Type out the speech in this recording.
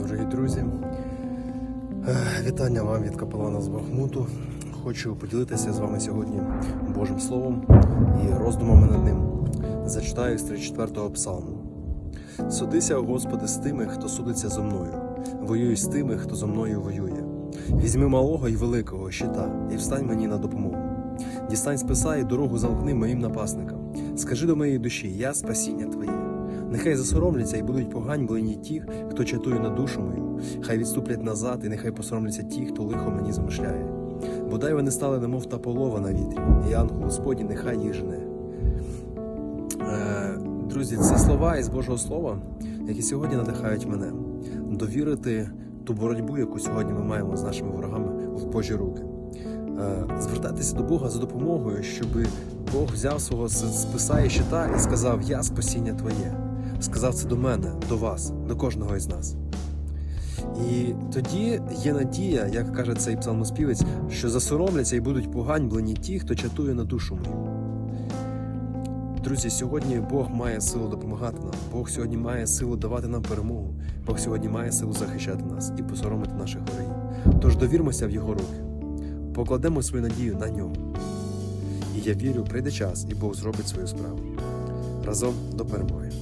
Дорогі друзі, е, вітання вам від капелана з Бахмуту. Хочу поділитися з вами сьогодні Божим Словом і роздумами над ним. Зачитаю з 34-го псалму. Судися, Господи, з тими, хто судиться зо мною, воюй з тими, хто зо мною воює. Візьми малого і великого щита, і встань мені на допомогу. Дістань списа і дорогу замкни моїм напасникам. Скажи до моєї душі, я спасіння Твоє. Нехай засоромляться і будуть поганьблені ті, хто чатує на душу мою, хай відступлять назад, і нехай посоромляться ті, хто лихо мені замишляє. Бодай вони стали немов та полова на вітрі, і ангел Господній нехай їх жене. Е, друзі, це слова із Божого Слова, які сьогодні надихають мене довірити ту боротьбу, яку сьогодні ми маємо з нашими ворогами в Божі руки. Е, звертатися до Бога за допомогою, щоб Бог взяв свого списа і щита і сказав: Я спасіння Твоє. Сказав це до мене, до вас, до кожного із нас. І тоді є надія, як каже цей псалмоспівець, що засоромляться і будуть поганьблені ті, хто чатує на душу мою. Друзі, сьогодні Бог має силу допомагати нам. Бог сьогодні має силу давати нам перемогу. Бог сьогодні має силу захищати нас і посоромити наших ворогів. Тож довірмося в його руки, покладемо свою надію на нього. І я вірю, прийде час, і Бог зробить свою справу. Разом до перемоги.